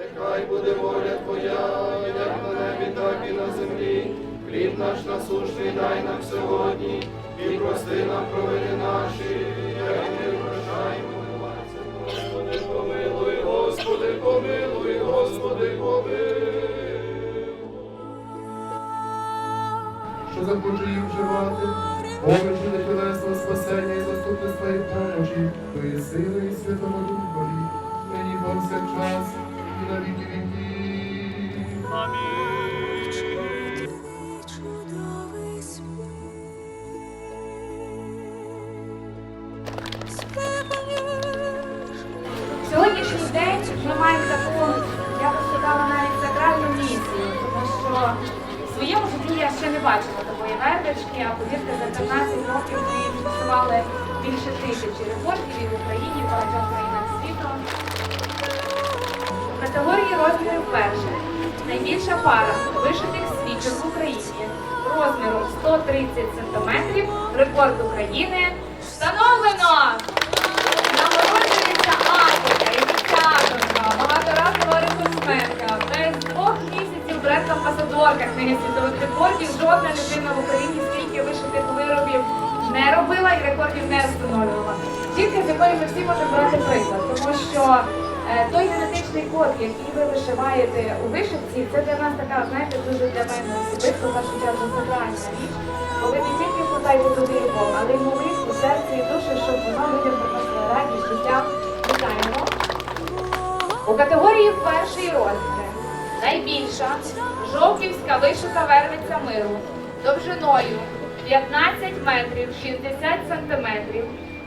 Нехай буде воля Твоя, як на небі, так і на землі. Хліб наш насущний дай нам сьогодні, і прости нам провини наші, як ми прощаємо. Господи, помилуй, Господи, помилуй, Господи, помилуй. що захоче вживати, помочі на тілесного спасення і заступництва і помочі, Твої сили і святого Духові, нині повсякчас Сьогоднішній день ми маємо таку, я би сказала, навіть сакральну місію, тому що в своєму житті я ще не бачила такої вервички, а повірте, за 15 років більше тисячі рекордів і в Україні, і в багатьох країнах розмірів перше. Найбільша пара вишитих свічок в Україні розміром 130 см, рекорд України встановлено! Нагороджується авторка, ініціаторка, багаторазова рекордсменка. Без двох місяців бренд-амбасадорка книги світових рекордів. Жодна людина в Україні стільки вишитих виробів не робила і рекордів не встановлювала. Жінка, з якої ми всі можемо брати приклад, тому що той генетичний код, який ви вишиваєте у вишивці, це для нас така, знаєте, дуже для мене особисто першу чергу сакральна річ. Бо ви не тільки вкладаєте туди любов, але й молитву у серці і душі, щоб воно людям приносило радість, життя. Вітаємо. У категорії перший розмір найбільша жовківська вишита вервиця миру довжиною 15 метрів 60 сантиметрів,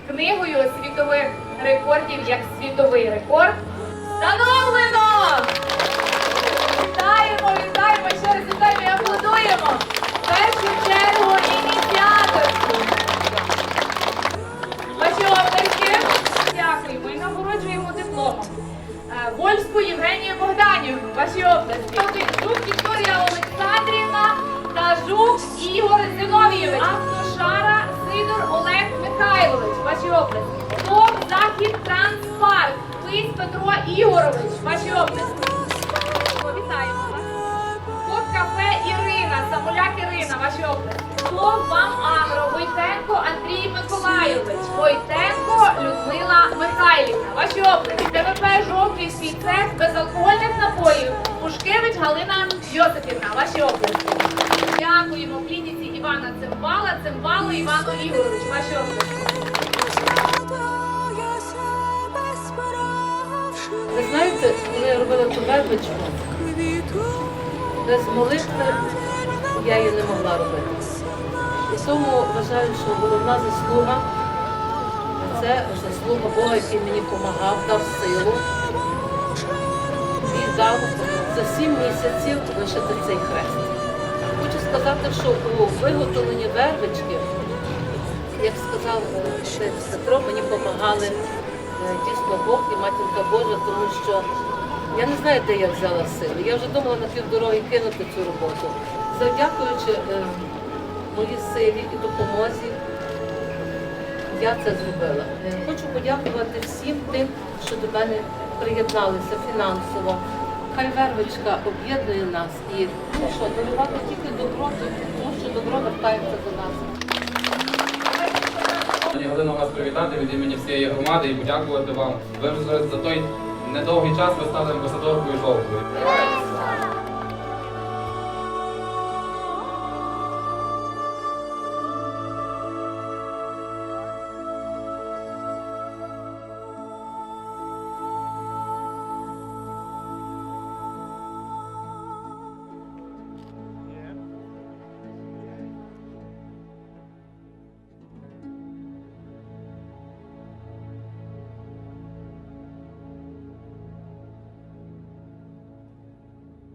книгою світових рекордів як світовий рекорд Богданівну. Ваші оплески. Жук Вікторія Олександрівна та Жук Ігор Зиновійович. Автошара Сидор Олег Михайлович. Ваші оплески. ТОП Захід Транспарк. Лис Петро Ігорович. Ваші оплески. Вітаємо вас. Код кафе Ірина, Самуляк Ірина, ваші оплески. Клуб вам Агро, Войтенко Андрій Миколайович, Войтенко Людмила Михайлівна, ваші оплески. ТВП Жовківський цех безалкогольних напоїв, Пушкевич Галина Йосипівна, ваші оплески. Дякуємо клініці Івана Цимбала, Цимбалу Івану Ігоровичу, ваші збиравши Ви знаєте, коли я робила ту вербичку, без молитви я її не могла робити. І тому вважаю, що головна заслуга це заслуга Бога, який мені допомагав, дав силу і дав за сім місяців вишити цей хрест. Хочу сказати, що у виготовленні вербички, як сказав Петро, мені допомагали е, дійсно Бог і матінка Божа, тому що я не знаю, де я взяла сили. Я вже думала на півдороги кинути цю роботу. Завдякуючи е, моїй силі і допомозі, я це зробила. Хочу подякувати всім тим, що до мене приєдналися фінансово. Хай вервичка об'єднує нас і ну що, дарувати тільки добро, тому що добро вертається до нас. Пані Галино, вас привітати від імені всієї громади і подякувати вам. Ви вже за той недовгий час ви стали амбасадоркою жовтої.